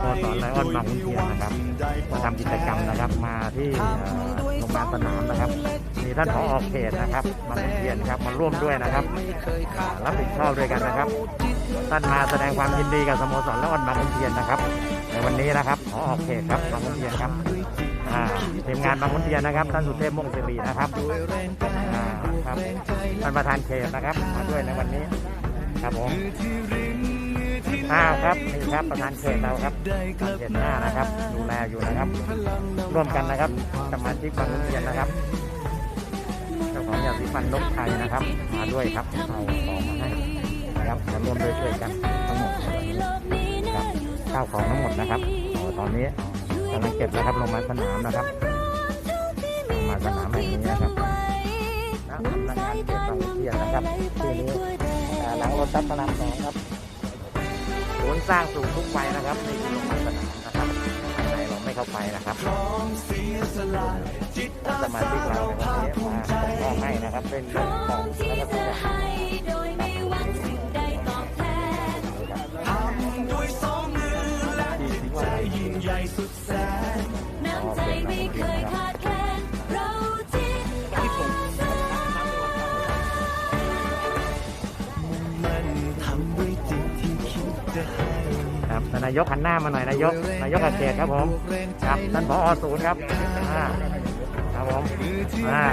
สโมสรไลออนบางขุนเทียนนะครับมาทำกิจกรรมนะครับมาที่โรงพยาบาลสนามนะครับมีท่านผอเขตนะครับบางขุนเทียนครับมาร่วมด้วยนะครับรับผิดชอบด้วยกันนะครับ ท่านมาแสดงความยินดีกับสโมสรไลออนบางขุนเทียนนะครับในวันนี้นะครับผอเขตครับบางขุนเทียนครับทีมงานบางขุนเทียนนะครับท่านสุเทพม่วงศิรินะครับครับท่านประธานเขตนะครับมาด้วยในวันนี้ครับผม ห้าครับนี่ครับประธานเขตเราครับประธานเขตห้านะครับ ดูแลอยู่นะครับ ร่วมกันนะครับสมาชิกบางขุนเทียนนะครับเจ้าของยาสีฟันนกไทยนะครับ มาด้วยครับเอาของมาให้นะครับมาร่วมด้วยช่วยกันทั้งหมดครับข้าวของทั้งหมดนะครับตอนนี้กำลังเก็บนะครับลงมาสนามนะครับลงมาสนามแห่งนี้นะครับณสำนักงานเขตบบางเทียนนะครับที่นี้อ่าหลังรถตัดพระรามสองครับ ศูนย์สร้างสูงทุกวัยนะครับนี่คือโรงพยาบาลสนามนะครับข้างในเราไม่เข้าไปนะครับสมาชิกเราในวันนี้มาส่งมอบให้นะครับเป็นเรื่องของแล้วก็ทุก นนายกหันหน้ามาหน่อยนายก นายกเกษตรครับผม ครับท่านผอศูนย์ครับอ่าครับผมอ่า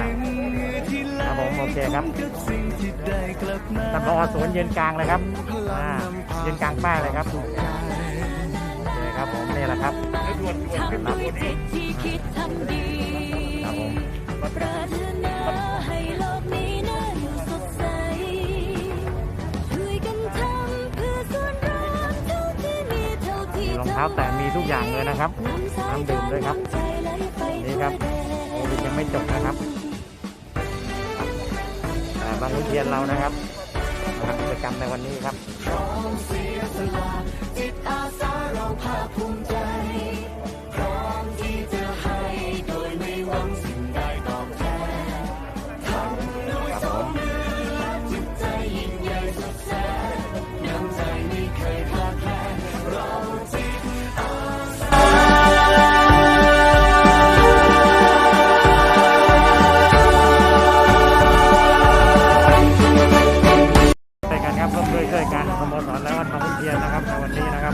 ครับผมโอเคครับกับสิ่งที่ได้กลับมาท่านผอศูนย์ยืนกลางเลยครับอ่ายืนกลางป้ายเลยครับโอเคครับผมนี่แหละครับทำด้วยจิตที่คิดทำดีครับผม ครับ แต่มีทุกอย่างเลยนะครับน้ำดื่มด้วยครับ นี่ครับโควิดยังไม่จบนะครับอ่บางขุนเทียนเรานะครับทำกิจกรรมในวันนี้ครับ มสรและวัดบางขุนเทียนนะครับในวันนี้นะครับ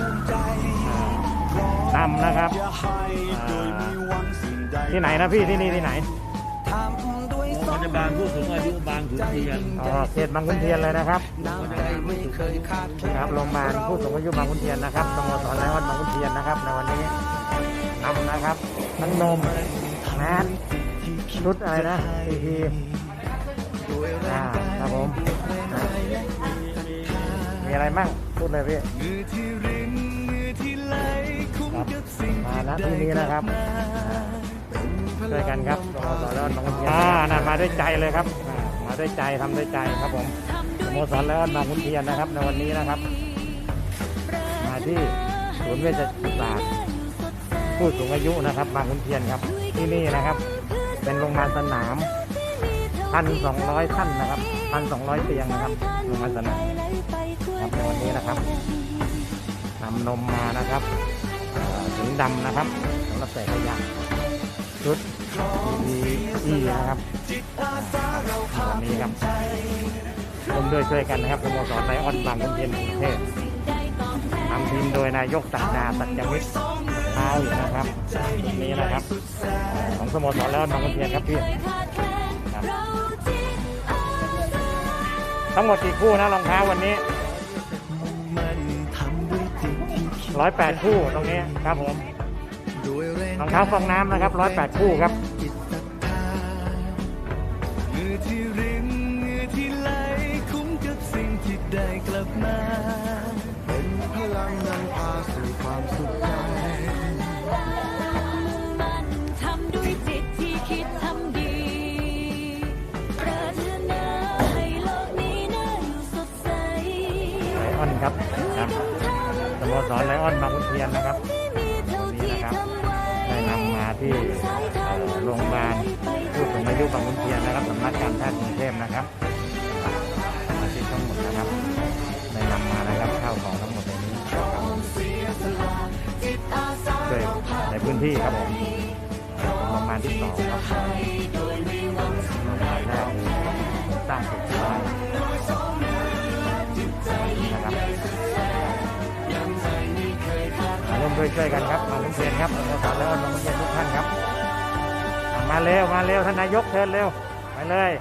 อ่านำนะครับอ่าที่ไหนนะพี่ที่นี่ที่ไหนทำด้วยสองพยาบาลผู้สูงอายุบางขุนเทียนอ๋อเขตบางขุนเทียนเลยนะครับน้ำใจไม่เคยขาดแคลครับนโรงพยาบาลผู้สูงอายุบางขุนเทียนนะครับสโมสรและวัดบางขุนเทียนนะครับในวันนี้นำนะครับทั้งนมแมสชุดอะไรนะทีทีอ่าครับผม มีอะไรบ้างพูดเลยพี่มือที่รินมือที่ไหลคุ้มครับกับสิ่งมาที่นี่นี้นะครับช่วยกันครับสโมสรแล้วบางขุนเทียนอ่านั่นมาด้วยใจเลยครับ มาด้วยใจทำด้วยใจครับผมสโมสรแล้วบางขุนเทียนนะครับ ในวันนี้นะครับ มาที่ศูนย์เวชศาสตร์ผู้สูงอายุนะครับ บางขุนเทียนครับ ที่นี่นะครับ เป็นโรงพยาบาลสนามพันสองร้อยท่านนะครับพันสองร้อยเตียงนะครับโรงพยาบาลสนาม ในวันนี้นะครับนำนมมานะครับถุงดำนะครับสำหรับใส่ขยะชุดดีดีนะครับวันนี้ครับร่วมด้วยช่วยกันนะครับสโมสรไลออนบางขุนเทียนกรุงเทพนำทีมโดยนายกศักดาสัจจวิทย์เท้าอยู่นะครับวันนี้นะครับของสโมสรไลออนบางขุนเทียนครับพี่ทั้งหมดกี่คู่นะรองเท้าวันนี้ ร้อยแปดคู่ตรงนี้ครับผมรองเท้าฟองน้ำนะครับร้อยแปดคู่ครับมือที่รินมือที่ไหลคุ้มกับสิ่งที่ได้กลับมาเป็นพลังนำ สโมสรไลออนบางขุนเทียนนะครับมีเท่าที่ทำไว้ได้นำมาที่โรงพยาบาลผู้สูงอายุบางขุนเทียนนะครับสำนักการแพทย์กรุงเทพนะครับมาชิกทั้งหมดนะครับได้นำมานะครับข้าวของทั้งหมดในนี้เสียสละจิตที่ครับผมโรงพยาบาลที่สองครับโรงพยาบาลแรกสร้างเสร็จที่ไร มาร่วยช่วยกันครับมาลุงเรียนครับเราสอนแล้วน้องเรียนทุกท่านครับ มาเร็วมาเร็วท่านนายกเชิญเร็วไปเลย